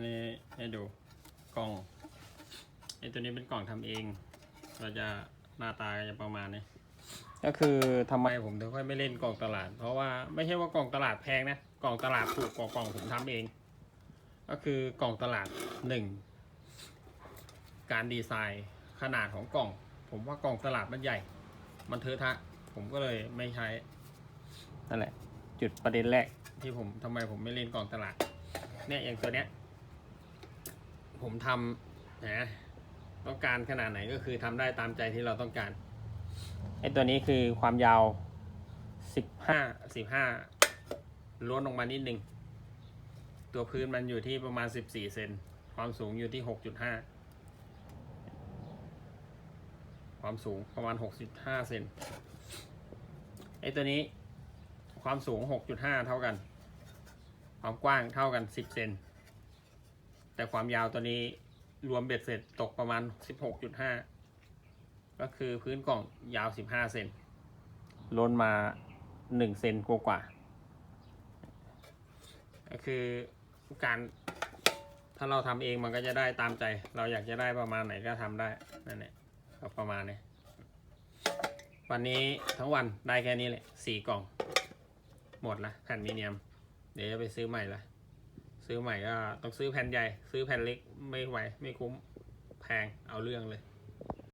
นนี้ให้ดูกล่องไอ้ตัวนี้เป็นกล่องทำเองเราจะหน้าตาจะประมาณนี้ ก็คือทำไมผมถึงค่อยไม่เล่นกล่องตลาด เพราะว่าไม่ใช่ว่ากล่องตลาดแพงนะกล่องตลาดถูกกว่ากล่องผมทำเอง ก็คือกล่องตลาดหนึ่งการดีไซน์ขนาดของกล่อง ผมว่ากล่องตลาดมันใหญ่ มันเทอะทะ ผมก็เลยไม่ใช้นั่นแหละ จุดประเด็นแรกที่ผมทำไมผมไม่เล่นกล่องตลาดเนี่ยอย่างตัวเนี้ย ผมทำนะต้องการขนาดไหนก็คือทำได้ตามใจที่เราต้องการไอตัวนี้คือความยาวสิบห้าสิบห้าล้วนลงมานิดนึง ตัวพื้นมันอยู่ที่ประมาณสิบสี่เซนความสูงอยู่ที่หกจุดห้าความสูงประมาณหกสิบห้าเซนไอตัวนี้ความสูงหกจุดห้าเท่ากัน ความกว้างเท่ากันสิบเซน แต่ความยาวตัวนี้รวมเบ็ดเสร็จตกประมาณ 16.5 ก็คือพื้นกล่องยาว 15 เซนล้นมา 1 เซนกว่าๆก็คือการถ้าเราทำเองมันก็จะได้ตามใจ เราอยากจะได้ประมาณไหนก็ทำได้ นั่นแหละก็ประมาณนี้ วันนี้ทั้งวันได้แค่นี้แหละสี่กล่อง หมดละแผ่นมีเนียม เดี๋ยวจะไปซื้อใหม่ละ ซื้อใหม่ก็ต้องซื้อแผ่นใหญ่ ซื้อแผ่นเล็กไม่ไหวไม่คุ้มแพงเอาเรื่องเลย